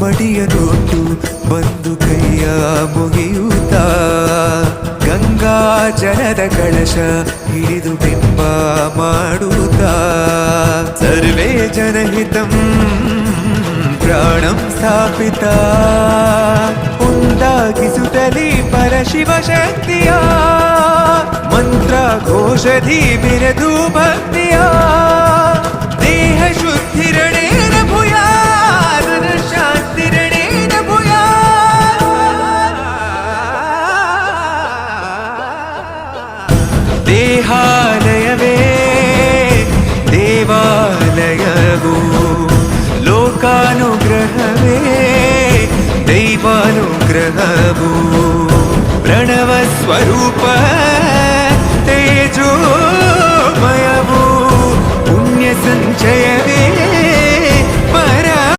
ಮಡಿಯನೊಟ್ಟು ಬಂದು ಕೈಯ ಮುಗಿಯೂತ ಗಂಗಾ ಜಲದ ಕಳಶ ಹಿಡಿದು ಬಿಂಬ ಮಾಡುತ್ತ. ಸರ್ವೇ ಜನಹಿತಂ ಪ್ರಾಣಂ ಸ್ಥಾಪಿತ. ಉಂದಾಗಿಸುತ್ತಲಿ ಪರಶಿವ ಶಕ್ತಿಯ. ಮಂತ್ರ ಘೋಷಧಿ ಬಿರದು ಭಕ್ತಿಯ. ప్రభు లోకానుగ్రహవే దైవానుగ్రహవు ప్రణవ స్వరూప